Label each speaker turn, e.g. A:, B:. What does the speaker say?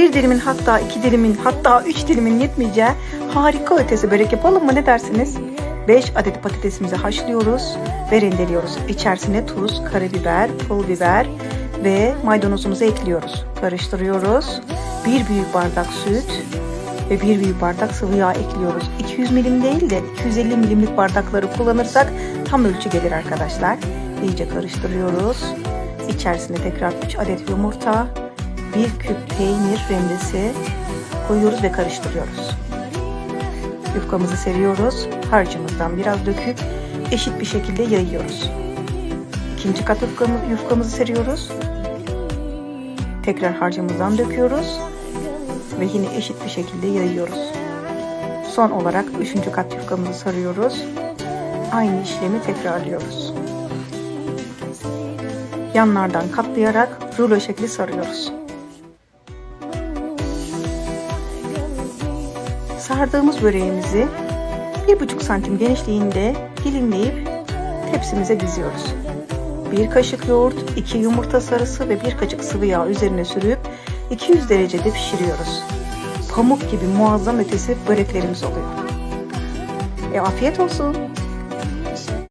A: bir dilimin hatta iki dilimin hatta üç dilimin yetmeyeceği harika ötesi börek yapalım mı ne dersiniz? 5 adet patatesimizi haşlıyoruz ve rendeliyoruz. İçerisine tuz, karabiber, pul biber ve maydanozumuzu ekliyoruz. Karıştırıyoruz. Bir büyük bardak süt ve bir büyük bardak sıvı yağ ekliyoruz. 200 milim değil de 250 milimlik bardakları kullanırsak tam ölçü gelir arkadaşlar. İyice karıştırıyoruz. İçerisine tekrar 3 adet yumurta, bir küp peynir rendesi koyuyoruz ve karıştırıyoruz. Yufkamızı seriyoruz. Harcımızdan biraz döküp eşit bir şekilde yayıyoruz. İkinci kat yufkamızı, seriyoruz. Tekrar harcımızdan döküyoruz ve yine eşit bir şekilde yayıyoruz. Son olarak üçüncü kat yufkamızı sarıyoruz. Aynı işlemi tekrarlıyoruz. Yanlardan katlayarak rulo şekli sarıyoruz. Sardığımız böreğimizi 1,5 santim genişliğinde dilimleyip tepsimize diziyoruz. Bir kaşık yoğurt, 2 yumurta sarısı ve bir kaşık sıvı yağ üzerine sürüp 200 derecede pişiriyoruz. Pamuk gibi muazzam ötesi böreklerimiz oluyor. E afiyet olsun.